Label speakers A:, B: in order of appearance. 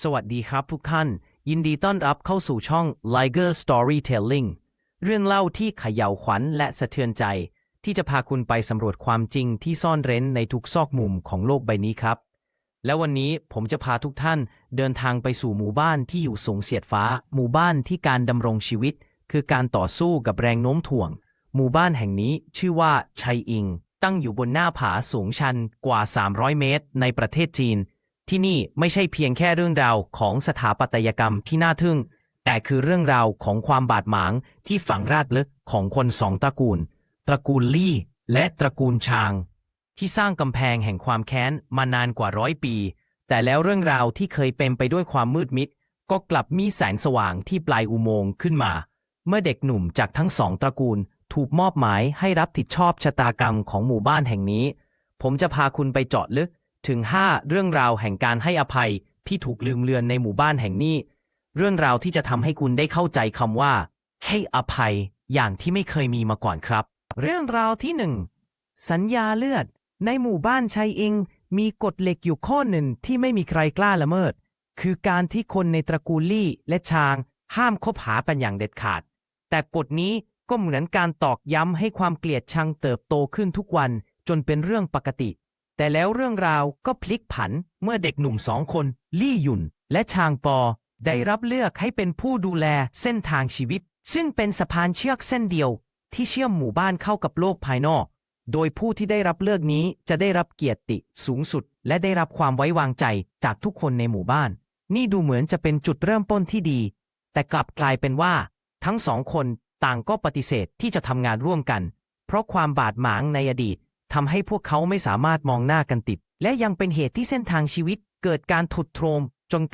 A: สวัสดีครับทุกท่าน ยินดีต้อนรับเข้าสู่ช่อง Liger Storytelling เรื่องเล่าที่เขย่าวขวัญและสะเทือนใจ ที่จะพาคุณไปสำรวจความจริงที่ซ่อนเร้นในทุกซอกมุมของโลกใบนี้ครับ และวันนี้ผมจะพาทุกท่านเดินทางไปสู่หมู่บ้านที่อยู่สูงเสียดฟ้า หมู่บ้านที่การดำรงชีวิต คือการต่อสู้กับแรงโน้มถ่วง หมู่บ้านแห่งนี้ชื่อว่าชัยอิง ตั้งอยู่บนหน้าผาสูงชันกว่า 300 เมตร ในประเทศจีน ที่นี่ไม่ใช่เพียงแค่เรื่องราวของสถาปัตยกรรมที่น่าทึ่ง แต่คือเรื่องราวของความบาดหมางที่ฝังรากลึกของคนสองตระกูล ตระกูลลี่และตระกูลชาง ที่สร้างกำแพงแห่งความแค้นมานานกว่าร้อยปี แต่แล้วเรื่องราวที่เคยเป็นไปด้วยความมืดมิด ก็กลับมีแสงสว่างที่ปลายอุโมงค์ขึ้นมา เมื่อเด็กหนุ่มจากทั้งสองตระกูลถูกมอบหมายให้รับผิดชอบชะตากรรมของหมู่บ้านแห่งนี้ ผมจะพาคุณไปเจาะลึก ถึง 5 เรื่องราวแห่งการให้อภัยที่ถูกลืมเลือนในหมู่บ้านแห่งนี้ เรื่องราวที่จะทำให้คุณได้เข้าใจคำว่า ให้อภัยอย่างที่ไม่เคยมีมาก่อนครับ เรื่องราวที่หนึ่งสัญญาเลือด ในหมู่บ้านชัยอิง มีกฎเหล็กอยู่ข้อหนึ่งที่ไม่มีใครกล้าละเมิด คือการที่คนในตระกูลลี่และชาง ห้ามคบหากันอย่างเด็ดขาด แต่กฎนี้ก็เหมือนการตอกย้ำให้ความเกลียดชังเติบโตขึ้นทุกวันจนเป็นเรื่องปกติ แต่แล้วเรื่องราวก็พลิกผันเมื่อเด็กหนุ่มสองคน ลี่หยุน และชางปอ ได้รับเลือกให้เป็นผู้ดูแลเส้นทางชีวิต ซึ่งเป็นสะพานเชือกเส้นเดียว ที่เชื่อมหมู่บ้านเข้ากับโลกภายนอก โดยผู้ที่ได้รับเลือกนี้จะได้รับเกียรติสูงสุด และได้รับความไว้วางใจจากทุกคนในหมู่บ้าน นี่ดูเหมือนจะเป็นจุดเริ่มต้นที่ดี แต่กลับกลายเป็นว่า ทั้งสองคนต่างก็ปฏิเสธที่จะทำงานร่วมกัน เพราะความบาดหมางในอดีต ทำให้พวกเขาไม่สามารถมองหน้ากันติด และยังเป็นเหตุที่เส้นทางชีวิตเกิดการถุดโทรมจนใกล้